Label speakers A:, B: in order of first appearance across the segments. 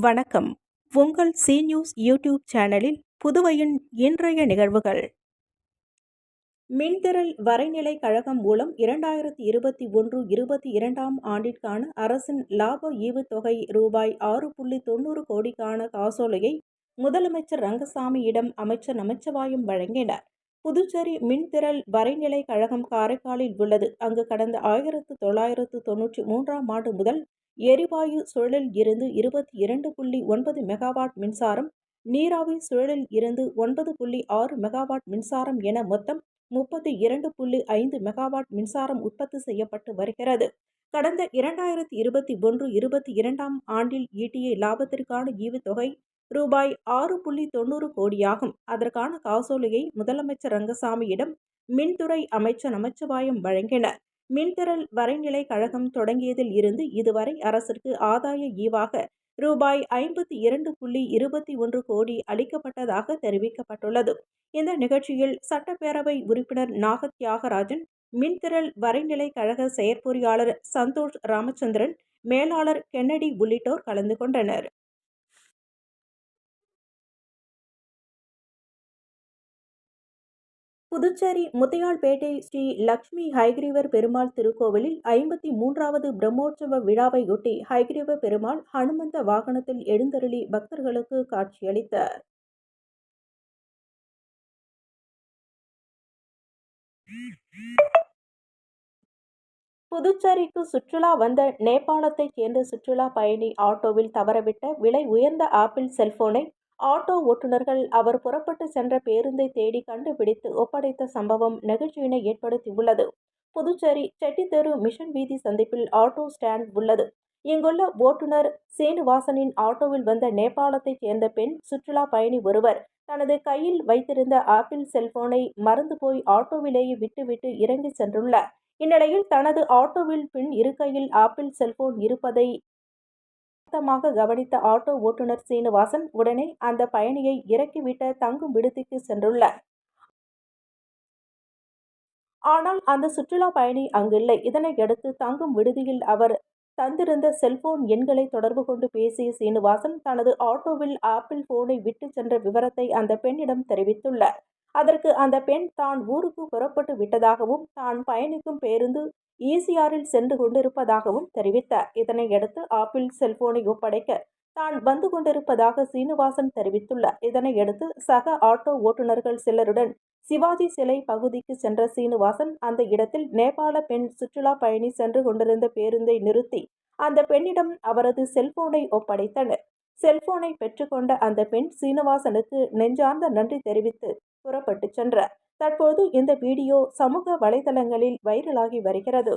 A: வணக்கம். உங்கள் C news YouTube சேனலில் புதுவையின் இன்றைய நிகழ்வுகள். மின்திரள் வரைநிலை கழகம் மூலம் இரண்டாயிரத்தி இருபத்தி ஒன்று இருபத்தி இரண்டாம் ஆண்டிற்கான அரசின் லாப ஈவுத்தொகை ரூபாய் ஆறு புள்ளி தொண்ணூறு கோடிக்கான காசோலையை முதலமைச்சர் ரங்கசாமியிடம் அமைச்சர் நமச்சிவாயம் வழங்கினார். புதுச்சேரி மின்திரள் வரைநிலை கழகம் காரைக்காலில் உள்ளது. அங்கு கடந்த ஆயிரத்து தொள்ளாயிரத்து தொன்னூற்றி மூன்றாம் ஆண்டு முதல் எரிவாயு சுழலில் இருந்து இருபத்தி இரண்டு புள்ளி ஒன்பது மெகாவாட் மின்சாரம் நீராவி சுழலில் இருந்து ஒன்பது புள்ளி ஆறு மெகாவாட் மின்சாரம் என மொத்தம் முப்பத்தி இரண்டு புள்ளி ஐந்து மெகாவாட் மின்சாரம் உற்பத்தி செய்யப்பட்டு வருகிறது. கடந்த இரண்டாயிரத்தி இருபத்தி ஒன்று இருபத்தி இரண்டாம் ஆண்டில் ஈட்டிய லாபத்திற்கான ஈவுத்தொகை ரூபாய் ஆறு புள்ளி தொண்ணூறு கோடியாகும். அதற்கான காசோலையை முதலமைச்சர் ரங்கசாமியிடம் மின்துறை அமைச்சர் நமச்சிவாயம் வழங்கினர். மின்திறல் வரைநிலை கழகம் தொடங்கியதில் இருந்து இதுவரை அரசிற்கு ஆதாய ஈவாக ரூபாய் ஐம்பத்தி இரண்டு புள்ளி இருபத்தி ஒன்று கோடி அளிக்கப்பட்டதாக தெரிவிக்கப்பட்டுள்ளது. இந்த நிகழ்ச்சியில் சட்டப்பேரவை உறுப்பினர் நாக தியாகராஜன் மின்திறல் வரைநிலை கழக செயற்பொறியாளர் சந்தோஷ் ராமச்சந்திரன் மேலாளர் கென்னடி உள்ளிட்டோர் கலந்து கொண்டனர். புதுச்சேரி முத்தையாள்பேட்டை ஸ்ரீ லக்ஷ்மி ஹைகிரீவர் பெருமாள் திருக்கோவிலில் ஐம்பத்தி மூன்றாவது பிரம்மோற்சவ விழாவையொட்டி ஹைகிரீவ பெருமாள் ஹனுமந்த வாகனத்தில் எழுந்தருளி பக்தர்களுக்கு காட்சியளித்தார். புதுச்சேரிக்கு சுற்றுலா வந்த நேபாளத்தைச் சேர்ந்த சுற்றுலா பயணி ஆட்டோவில் தவறவிட்ட விலை உயர்ந்த ஆப்பிள் செல்போனை ஆட்டோ ஓட்டுநர்கள் அவர் புறப்பட்டு சென்ற பேருந்தை தேடி கண்டுபிடித்து ஒப்படைத்த சம்பவம் நெகிழ்ச்சியினை ஏற்படுத்தியுள்ளது. புதுச்சேரி செட்டித்தெரு மிஷன் வீதி சந்திப்பில் ஆட்டோ ஸ்டாண்ட் உள்ளது. இங்குள்ள ஓட்டுநர் சீனிவாசனின் ஆட்டோவில் வந்த நேபாளத்தைச் சேர்ந்த பெண் சுற்றுலா பயணி ஒருவர் தனது கையில் வைத்திருந்த ஆப்பிள் செல்போனை மறந்து போய் ஆட்டோவிலேயே விட்டுவிட்டு இறங்கி சென்றுள்ளார். இந்நிலையில் தனது ஆட்டோவில் பின் இருக்கையில் ஆப்பிள் செல்போன் இருப்பதை சத்தமாக கவனித்த ஆட்டோ ஓட்டுநர் சீனிவாசன் உடனே அந்த பயணியை இறக்கிவிட்ட தங்கும் விடுதிக்கு சென்றுள்ளார். ஆனால் அந்த சுற்றுலா பயணி அங்கில்லை. இதனையடுத்து தங்கும் விடுதியில் அவர் தந்திருந்த செல்போன் எண்களை தொடர்பு கொண்டு பேசிய சீனிவாசன் தனது ஆட்டோவில் ஆப்பிள் போனை விட்டு சென்ற விவரத்தை அந்த பெண்ணிடம் தெரிவித்துள்ளார். அதற்கு அந்த பெண் தான் ஊருக்கு புறப்பட்டு விட்டதாகவும் தான் பயணிக்கும் பேருந்து ஈசிஆரில் சென்று கொண்டிருப்பதாகவும் தெரிவித்தார். இதனையடுத்து ஆப்பிள் செல்போனை ஒப்படைக்க தான் வந்து கொண்டிருப்பதாக சீனிவாசன் தெரிவித்துள்ளார். இதனையடுத்து சக ஆட்டோ ஓட்டுநர்கள் சிலருடன் சிவாஜி சிலை பகுதிக்கு சென்ற சீனிவாசன் அந்த இடத்தில் நேபாள பெண் சுற்றுலா பயணி சென்று கொண்டிருந்த பேருந்தை நிறுத்தி அந்த பெண்ணிடம் அவரது செல்போனை ஒப்படைத்தனர். செல்போனை பெற்றுக்கொண்ட அந்த பெண் சீனிவாசனுக்கு நெஞ்சார்ந்த நன்றி தெரிவித்து புறப்பட்டு சென்றார். தற்போது இந்த வீடியோ சமூக வலைதளங்களில் வைரலாகி வருகிறது.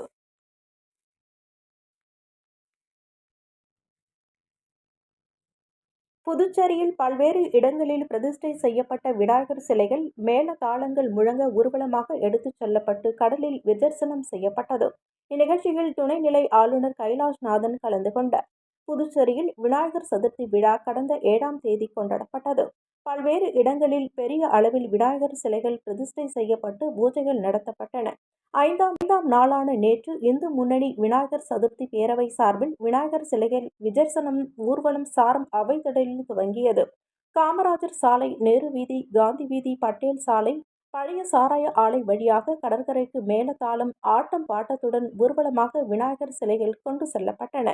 A: புதுச்சேரியில் பல்வேறு இடங்களில் பிரதிஷ்டை செய்யப்பட்ட விநாயகர் சிலைகள் மேல தாளங்கள் முழங்க ஊர்வலமாக எடுத்துச் செல்லப்பட்டு கடலில் விதர்சனம் செய்யப்பட்டது. இந்நிகழ்ச்சியில் துணைநிலை ஆளுநர் கைலாஷ்நாதன் கலந்து கொண்டார். புதுச்சேரியில் விநாயகர் சதுர்த்தி விழா கடந்த ஏழாம் தேதி கொண்டாடப்பட்டது. பல்வேறு இடங்களில் பெரிய அளவில் விநாயகர் சிலைகள் பிரதிஷ்டை செய்யப்பட்டு பூஜைகள் நடத்தப்பட்டன. ஐந்தாம் ஐந்தாம் நாளான நேற்று இந்து முன்னணி விநாயகர் சதுர்த்தி பேரவை சார்பில் விநாயகர் சிலைகள் விஜர்சனம் ஊர்வலம் சாரம் அவைத்திடலில் துவங்கியது. காமராஜர் சாலை நேரு வீதி காந்தி வீதி பட்டேல் சாலை பழைய சாராய ஆலை வழியாக கடற்கரைக்கு மேலதாளம் ஆட்டம் பாட்டத்துடன் ஊர்வலமாக விநாயகர் சிலைகள் கொண்டு செல்லப்பட்டன.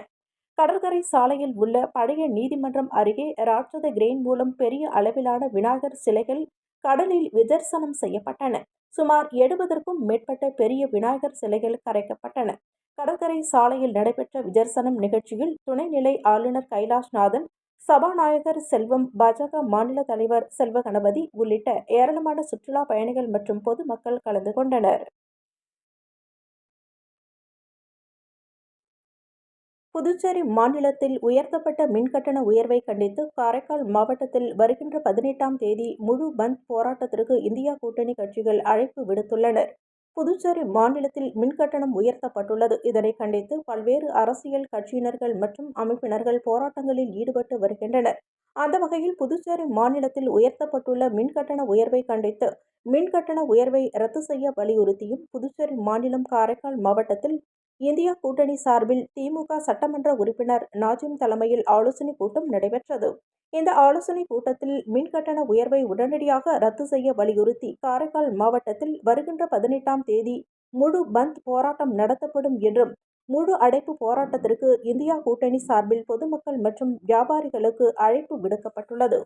A: கடற்கரை சாலையில் உள்ள பழைய நீதிமன்றம் அருகே ராட்சத கிரெயின் மூலம் பெரிய அளவிலான விநாயகர் சிலைகள் கடலில் விதர்சனம் செய்யப்பட்டன. சுமார் எழுபதற்கும் மேற்பட்ட பெரிய விநாயகர் சிலைகள் கரைக்கப்பட்டன. கடற்கரை சாலையில் நடைபெற்ற விதர்சனம் நிகழ்ச்சியில் துணைநிலை ஆளுநர் கைலாஷ்நாதன் சபாநாயகர் செல்வம் பாஜக மாநில தலைவர் செல்வ கணபதி உள்ளிட்ட ஏராளமான சுற்றுலா பயணிகள் மற்றும் பொதுமக்கள் கலந்து கொண்டனர். புதுச்சேரி மாநிலத்தில் உயர்த்தப்பட்ட மின்கட்டண உயர்வை கண்டித்து காரைக்கால் மாவட்டத்தில் வருகின்ற பதினெட்டாம் தேதி முழு பந்த் போராட்டத்திற்கு இந்தியா கூட்டணி கட்சிகள் அழைப்பு விடுத்துள்ளனர். புதுச்சேரி மாநிலத்தில் மின்கட்டணம் உயர்த்தப்பட்டுள்ளது. இதனை கண்டித்து பல்வேறு அரசியல் கட்சியினர்கள் மற்றும் அமைப்பினர்கள் போராட்டங்களில் ஈடுபட்டு வருகின்றனர். அந்த வகையில் புதுச்சேரி மாநிலத்தில் உயர்த்தப்பட்டுள்ள மின்கட்டண உயர்வை கண்டித்து மின்கட்டண உயர்வை ரத்து செய்ய வலியுறுத்தியும் புதுச்சேரி மாநிலம் காரைக்கால் மாவட்டத்தில் இந்தியா கூட்டணி சார்பில் திமுக சட்டமன்ற உறுப்பினர் நாஜிம் தலைமையில் ஆலோசனை கூட்டம் நடைபெற்றது. இந்த ஆலோசனை கூட்டத்தில் மின்கட்டண உயர்வை உடனடியாக ரத்து செய்ய வலியுறுத்தி காரைக்கால் மாவட்டத்தில் வருகின்ற பதினெட்டாம் தேதி முழு பந்த் போராட்டம் நடத்தப்படும் என்றும் முழு அடைப்பு போராட்டத்திற்கு இந்தியா கூட்டணி சார்பில் பொதுமக்கள் மற்றும் வியாபாரிகளுக்கு அழைப்பு விடுக்கப்பட்டுள்ளது.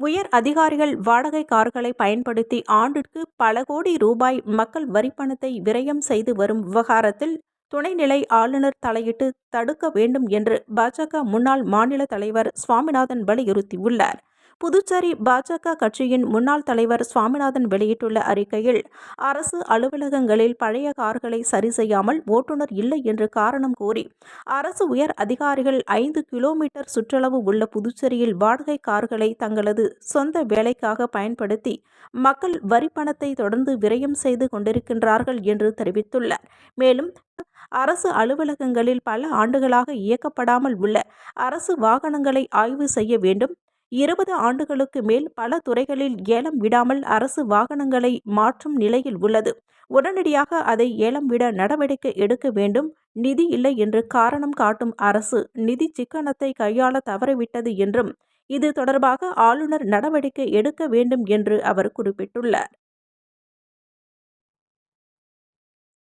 A: உயர் அதிகாரிகள் வாடகை கார்களை பயன்படுத்தி ஆண்டிற்கு பல கோடி ரூபாய் மக்கள் வரிப்பணத்தை விரயம் செய்து வரும் விவகாரத்தில் துணைநிலை ஆளுநர் தலையிட்டு தடுக்க வேண்டும் என்று பாஜக முன்னாள் மாநில தலைவர் சுவாமிநாதன் வலியுறுத்தியுள்ளார். புதுச்சேரி பாஜக கட்சியின் முன்னாள் தலைவர் சுவாமிநாதன் வெளியிட்டுள்ள அறிக்கையில் அரசு அலுவலகங்களில் பழைய கார்களை சரி செய்யாமல் ஓட்டுநர் இல்லை என்று காரணம் கூறி அரசு உயர் அதிகாரிகள் ஐந்து கிலோமீட்டர் சுற்றளவு உள்ள புதுச்சேரியில் வாடகை கார்களை தங்களது சொந்த வேலைக்காக பயன்படுத்தி மக்கள் வரிப்பணத்தை தொடர்ந்து விரயம் செய்து கொண்டிருக்கின்றார்கள் என்று தெரிவித்துள்ளார். மேலும் அரசு அலுவலகங்களில் பல ஆண்டுகளாக இயக்கப்படாமல் உள்ள அரசு வாகனங்களை ஆய்வு செய்ய வேண்டும் இருபது ஆண்டுகளுக்கு மேல் பல துறைகளில் ஏலம் விடாமல் அரசு வாகனங்களை மாற்றும் நிலையில் உள்ளது. உடனடியாக அதை ஏலம் விட நடவடிக்கை எடுக்க வேண்டும். நிதி இல்லை என்று காரணம் காட்டும் அரசு நிதி சிக்கனத்தை கையாள தவறிவிட்டது என்றும் இது தொடர்பாக ஆளுநர் நடவடிக்கை எடுக்க வேண்டும் என்று அவர் குறிப்பிட்டுள்ளார்.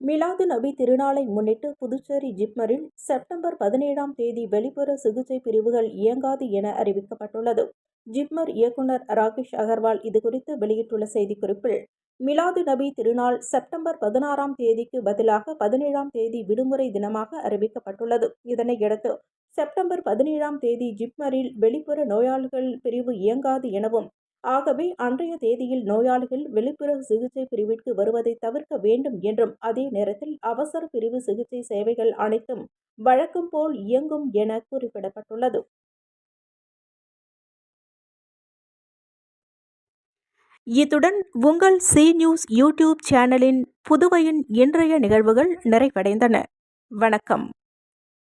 A: மிலாது நபி திருநாளை முன்னிட்டு புதுச்சேரி ஜிப்மரில் செப்டம்பர் பதினேழாம் தேதி வெளிப்புற சிகிச்சை பிரிவுகள் இயங்காது என அறிவிக்கப்பட்டுள்ளது. ஜிப்மர் இயக்குநர் ராகேஷ் அகர்வால் இதுகுறித்து வெளியிட்டுள்ள செய்திக்குறிப்பில் மிலாது நபி திருநாள் செப்டம்பர் பதினாறாம் தேதிக்கு பதிலாக பதினேழாம் தேதி விடுமுறை தினமாக அறிவிக்கப்பட்டுள்ளது. இதனையடுத்து செப்டம்பர் பதினேழாம் தேதி ஜிப்மரில் வெளிப்புற நோயாளிகள் பிரிவு இயங்காது எனவும் ஆகவே அன்றைய தேதியில் நோயாளிகள் வெளிப்புற சிகிச்சை பிரிவிற்கு வருவதை தவிர்க்க வேண்டும் என்றும் அதே நேரத்தில் அவசர பிரிவு சிகிச்சை சேவைகள் அனைத்தும் வழக்கம் போல் இயங்கும் என குறிப்பிடப்பட்டுள்ளது. இத்துடன் உங்கள் சி நியூஸ் யூடியூப் சேனலின் புதுவையின் இன்றைய நிகழ்வுகள் நிறைவடைந்தன. வணக்கம்.